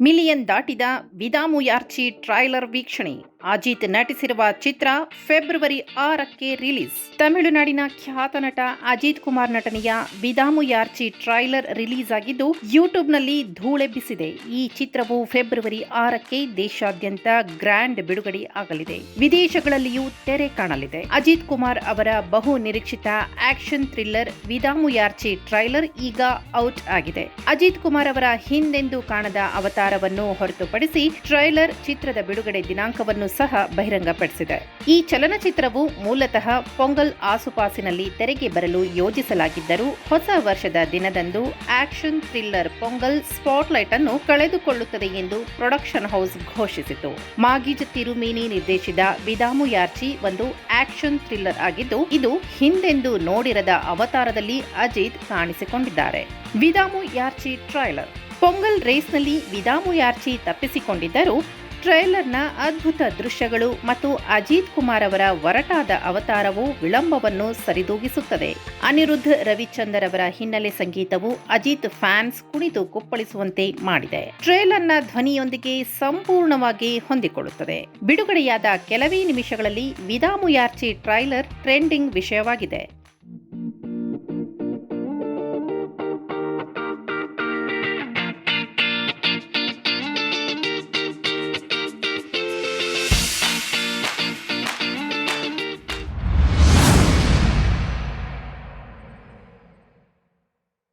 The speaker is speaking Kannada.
ಮಿಲಿಯನ್ ದಾಟಿದ ವಿದಾಮುಯಾರ್ಚಿ ಟ್ರೈಲರ್ ವೀಕ್ಷಣೆ. ಅಜಿತ್ ನಟಿಸಿರುವ ಚಿತ್ರ ಫೆಬ್ರವರಿ ಆರಕ್ಕೆ ರಿಲೀಸ್. ತಮಿಳುನಾಡಿನ ಖ್ಯಾತ ನಟ ಅಜಿತ್ ಕುಮಾರ್ ನಟನೆಯ ವಿದಾಮುಯಾರ್ಚಿ ಟ್ರೈಲರ್ ರಿಲೀಸ್ ಆಗಿದ್ದು, ಯೂಟ್ಯೂಬ್ನಲ್ಲಿ ಧೂಳೆಬ್ಬಿಸಿದೆ ಈ ಚಿತ್ರವು ಫೆಬ್ರವರಿ ಆರಕ್ಕೆ ದೇಶಾದ್ಯಂತ ಗ್ರ್ಯಾಂಡ್ ಬಿಡುಗಡೆ ಆಗಲಿದೆ. ವಿದೇಶಗಳಲ್ಲಿಯೂ ತೆರೆ ಕಾಣಲಿದೆ. ಅಜಿತ್ ಕುಮಾರ್ ಅವರ ಬಹು ನಿರೀಕ್ಷಿತ ಆಕ್ಷನ್ ಥ್ರಿಲ್ಲರ್ ವಿದಾಮುಯಾರ್ಚಿ ಟ್ರೈಲರ್ ಈಗ ಔಟ್ ಆಗಿದೆ. ಅಜಿತ್ ಕುಮಾರ್ ಅವರ ಹಿಂದೆಂದೂ ಕಾಣದ ಅವತಾರವನ್ನು ಹೊರತುಪಡಿಸಿ, ಟ್ರೈಲರ್ ಚಿತ್ರದ ಬಿಡುಗಡೆ ದಿನಾಂಕವನ್ನು ಸಹ ಬಹಿರಂಗಪಡಿಸಿದೆ. ಈ ಚಲನಚಿತ್ರವು ಮೂಲತಃ ಪೊಂಗಲ್ ಆಸುಪಾಸಿನಲ್ಲಿ ತೆರೆಗೆ ಬರಲು ಯೋಜಿಸಲಾಗಿದ್ದರೂ ಹೊಸ ವರ್ಷದ ದಿನದಂದು ಆಕ್ಷನ್ ಥ್ರಿಲ್ಲರ್ ಪೊಂಗಲ್ ಸ್ಪಾಟ್ಲೈಟ್ ಅನ್ನು ಕಳೆದುಕೊಳ್ಳುತ್ತದೆ ಎಂದು ಪ್ರೊಡಕ್ಷನ್ ಹೌಸ್ ಘೋಷಿಸಿತು. ಮಾಗಿಜ್ ತಿರುಮೇನಿ ನಿರ್ದೇಶಿತ ವಿದಾಮುಯಾರ್ಚಿ ಒಂದು ಆಕ್ಷನ್ ಥ್ರಿಲ್ಲರ್ ಆಗಿದ್ದು, ಇದು ಹಿಂದೆಂದೂ ನೋಡಿರದ ಅವತಾರದಲ್ಲಿ ಅಜಿತ್ ಕಾಣಿಸಿಕೊಂಡಿದ್ದಾರೆ. ವಿದಾಮು ಯಾರ್ಚಿ ಟ್ರೈಲರ್. ಪೊಂಗಲ್ ರೇಸ್ನಲ್ಲಿ ವಿದಾಮು ಯಾರ್ಚಿ ತಪ್ಪಿಸಿಕೊಂಡಿದ್ದರೂ ಟ್ರೈಲರ್ನ ಅದ್ಭುತ ದೃಶ್ಯಗಳು ಮತ್ತು ಅಜಿತ್ ಕುಮಾರ್ ಅವರ ಒರಟಾದ ಅವತಾರವು ವಿಳಂಬವನ್ನು ಸರಿದೂಗಿಸುತ್ತದೆ. ಅನಿರುದ್ಧ್ ರವಿಚಂದರ್ ಅವರ ಹಿನ್ನೆಲೆ ಸಂಗೀತವು ಅಜಿತ್ ಫ್ಯಾನ್ಸ್ ಕುಣಿದು ಕುಪ್ಪಳಿಸುವಂತೆ ಮಾಡಿದೆ. ಟ್ರೈಲರ್ನ ಧ್ವನಿಯೊಂದಿಗೆ ಸಂಪೂರ್ಣವಾಗಿ ಹೊಂದಿಕೊಳ್ಳುತ್ತದೆ. ಬಿಡುಗಡೆಯಾದ ಕೆಲವೇ ನಿಮಿಷಗಳಲ್ಲಿ ವಿದಾಮುಯಾರ್ಚಿ ಟ್ರೈಲರ್ ಟ್ರೆಂಡಿಂಗ್ ವಿಷಯವಾಗಿದೆ.